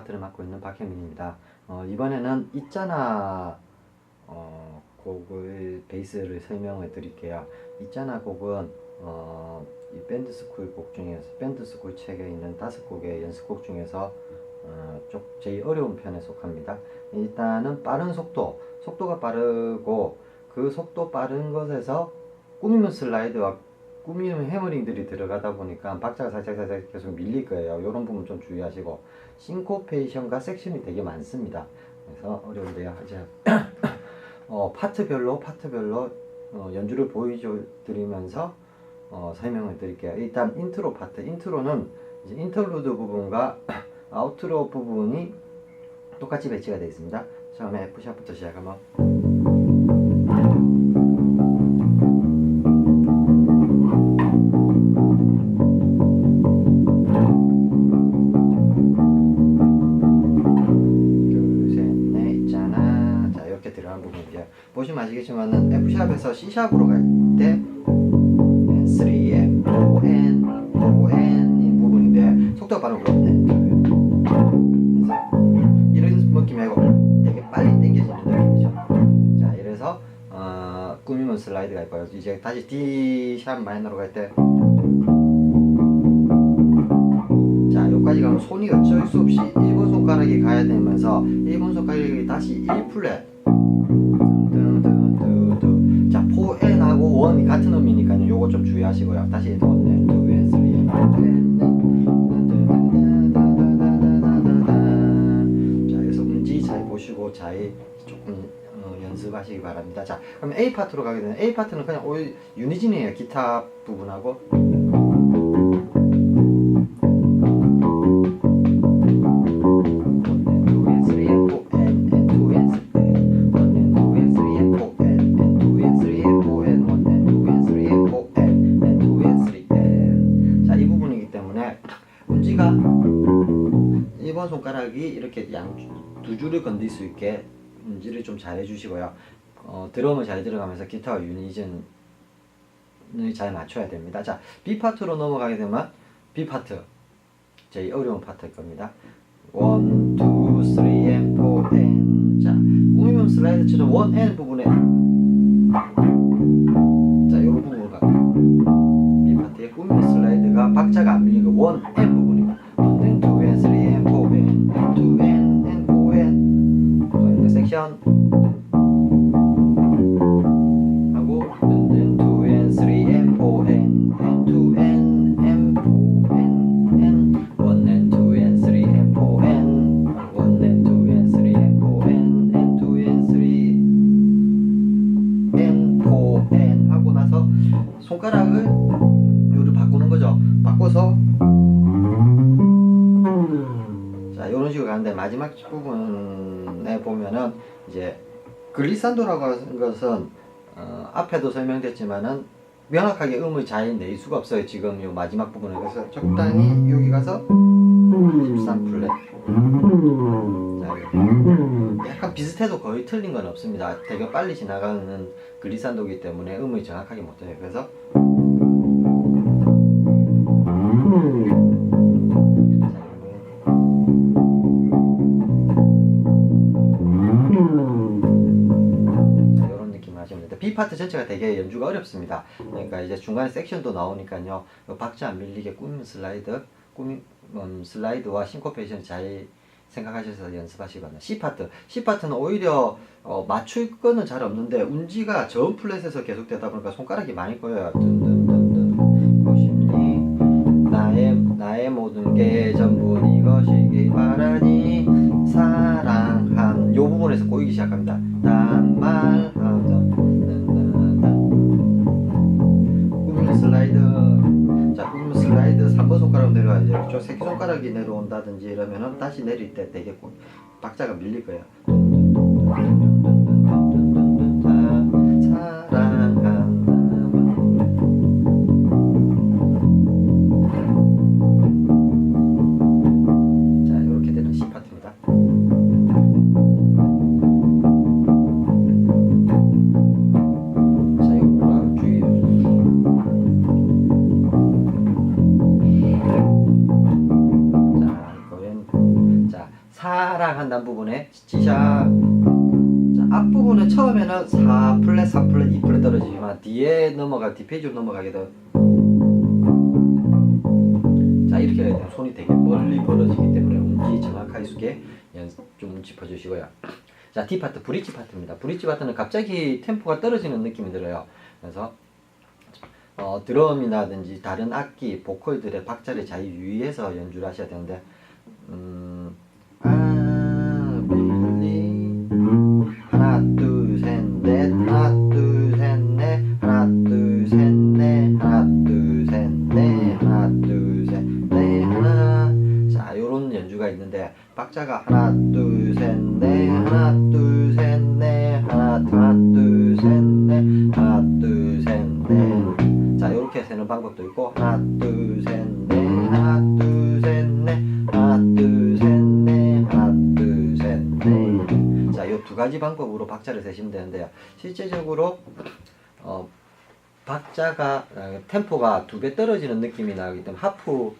파트를 맡고 있는 박현민입니다. 어, 이번에는 있잖아 어, 곡을 베이스를 설명해 드릴게요. 있잖아 곡은 어, 이 밴드 스쿨 곡 중에서 밴드 스쿨 책에 있는 다섯 곡의 연습곡 중에서 어, 좀 제일 어려운 편에 속합니다. 일단은 빠른 속도, 속도가 빠르고 그 속도 빠른 것에서 꾸미는 슬라이드와 꾸미는 해머링들이 들어가다 보니까 박자가 살짝 살짝 계속 밀릴 거예요. 이런 부분 좀 주의하시고 싱코페이션과 섹션이 되게 많습니다. 그래서 어려운데요. 이제 어, 파트별로 파트별로 어, 연주를 보여드리면서 어, 설명을 드릴게요. 일단 인트로 파트. 인트로는 이제 인터루드 부분과 아우트로 부분이 똑같이 배치가 되어 있습니다. 처음에 F샵부터 시작하면 들어간 부분이죠. 보시면 아시겠지만은 F샵에서 C샵으로 갈 때 3M, 5N, 5N인 부분인데 속도가 바로 그렇네. 그래서 이런 느낌이 아니고 되게 빨리 당겨지는 느낌이죠. 자, 이래서 어, 꾸미면 슬라이드가 있고요. 이제 다시 D 샵 마이너로 갈 때. 자, 여기까지 가면 손이 어쩔 수 없이 1번 손가락이 가야 되면서 1번 손가락이 다시 1 플랫. 4N하고 1이 같은 음이니까요. 요거 좀 주의하시고요. 다시 더 네, 2N, 3N. 자, 그래서 음지 잘 보시고 잘 조금 어, 연습하시기 바랍니다. 자, 그럼 A 파트로 가게 되면 A 파트는 그냥 올 유니진이에요. 기타 부분하고. 손가락이 이렇게 양두 줄을 건들 수 있게 음지를 좀 잘 해주시고요. 어, 드럼을 잘 들어가면서 기타와 유니즌을 잘 맞춰야 됩니다. 자, B 파트로 넘어가게 되면 B 파트 제일 어려운 파트일 겁니다. 1, 2, 3, and 4, and 자, 꾸미면 슬라이드처럼 1, and 부분에 자, 요 부분을 가 B 파트의 꾸미는 슬라이드가 박자가 안 밀리고 1, and 부분 섹션 하고 and 2, and 3, and 4, and, and 2, and, and 4, and, and 1, and 2, and 3, and 4, and 1, and 2, and 3, and 4, and, and 2, and 3, and 4, and 하고 나서 손가락을 요를 바꾸는 거죠. 바꿔서 자 이런 식으로 가는데 마지막 부분에 보면은 이제 글리산도라고 하는 것은 어, 앞에도 설명됐지만은 명확하게 음을 잘낼 수가 없어요. 지금 요 마지막 부분에 그래서 적당히 여기 가서 13 플랫. 약간 비슷해도 거의 틀린 건 없습니다. 되게 빨리 지나가는 글리산도기 때문에 음을 정확하게 못 해요. 그래서 B 파트 전체가 되게 연주가 어렵습니다. 그러니까 이제 중간에 섹션도 나오니까요. 요 박자 안 밀리게 꾸민 슬라이드, 꾸민 음, 슬라이드와 싱코페이션 잘 생각하셔서 연습하시거나 C 파트. C 파트는 오히려 어, 맞출 거는 잘 없는데 운지가 저음 플랫에서 계속되다 보니까 손가락이 많이 꼬여요. 든든든든 보십니 나의 나의 모든 게 전부 이것이길 바라니 사랑한 요 부분에서 꼬이기 시작합니다. 단말 슬라이드 3번 손가락 내려가야죠. 저 새끼 손가락이 내려온다든지 이러면은 다시 내릴 때 되게 꼭 박자가 밀릴 거예 자, 이거는 자, 4 C샤랑 한다는 부분에 G샵 자, 앞부분은 처음에는 4 플랫, 3 플랫, 2 플랫 떨어지지만 뒤에 넘어가 뒤 페이지로 넘어가게 되면 자 이렇게 해야 돼요. 손이 되게 멀리 벌어지기 때문에 음기 정확하게 숙에 좀 짚어주시고요. 자 D 파트 브릿지 파트입니다. 브릿지 파트는 갑자기 템포가 떨어지는 느낌이 들어요. 그래서 어, 드럼이라든지 다른 악기, 보컬들의 박자를 잘 유의해서 연주를 하셔야 되는데 음, 아, 하나 둘셋넷 하나 둘셋넷 하나 둘셋넷 하나 둘셋넷 하나 자 요런 연주가 있는데 박자가 하나 둘셋넷 하나 둘셋넷 하나 하나 둘셋넷 하나 둘셋넷 자 요렇게 세는 방법도 있고 하나 둘셋넷 하나 둘셋넷 가지 방법으로 박자를 세시면 되는데요. 실제적으로 어, 박자가 아, 템포가 두 배 떨어지는 느낌이 나기 때문에 하프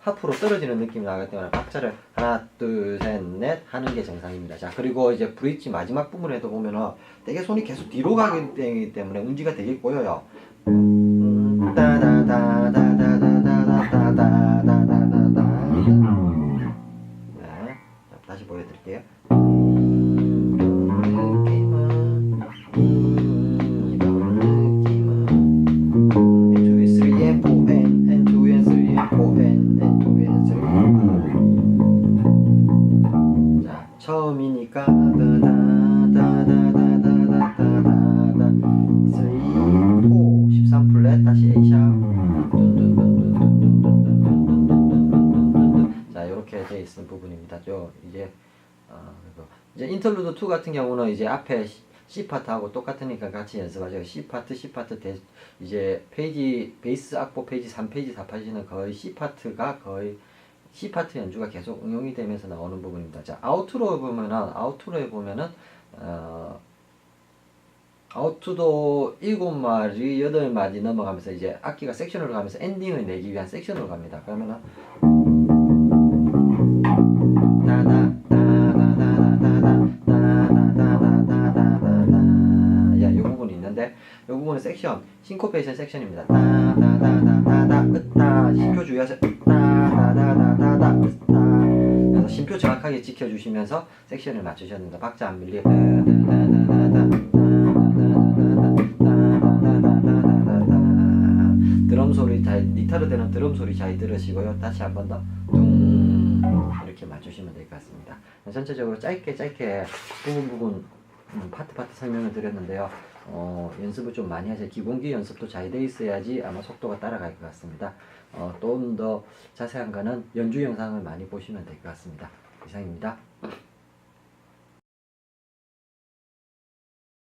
하프로 떨어지는 느낌이 나기 때문에 박자를 하나 둘 셋 넷 하는 게 정상입니다. 자 그리고 이제 브릿지 마지막 부분에도 보면은 되게 손이 계속 뒤로 가기 때문에 음지가 되게 꼬여요. 음, 다시 보여드릴게요. 처음이니까 다다다다다다다다다다. 3 4 13 플랫. 다시 A 샵 자 이렇게 돼 있는 부분입니다. 죠 이제 어, 이제 인터루드 2 같은 경우는 이제 앞에 C 파트하고 똑같으니까 같이 연습하세요. C 파트, C 파트 대, 이제 페이지 베이스 악보 페이지 3페이지, 4페이지는 거의 C 파트가 거의 C 파트 연주가 계속 응용이 되면서 나오는 부분입니다. 자 아우트로 보면은 아우트로에 보면은 어, 아우트도 7마디, 8마디 넘어가면서 이제 악기가 섹션으로 가면서 엔딩을 내기 위한 섹션으로 갑니다. 그러면은 섹션 싱코페이션 섹션입니다. 따다다다다다 으따 심표 주의하세요. 따다다다다다 으따 그래서 심표 정확하게 지켜주시면서 섹션을 됩니다. 박자 안 밀리게 드럼 소리 잘 니타르 되는 드럼 소리 잘 들으시고요. 다시 한 번 더 둥 이렇게 맞추시면 될 것 같습니다. 전체적으로 짧게 짧게 부분 부분 음, 파트 파트 설명을 드렸는데요. 어, 연습을 좀 많이 하세요. 기본기 연습도 잘 돼 있어야지 아마 속도가 따라갈 것 같습니다. 어, 좀더 자세한 거는 연주 영상을 많이 보시면 될 것 같습니다. 이상입니다.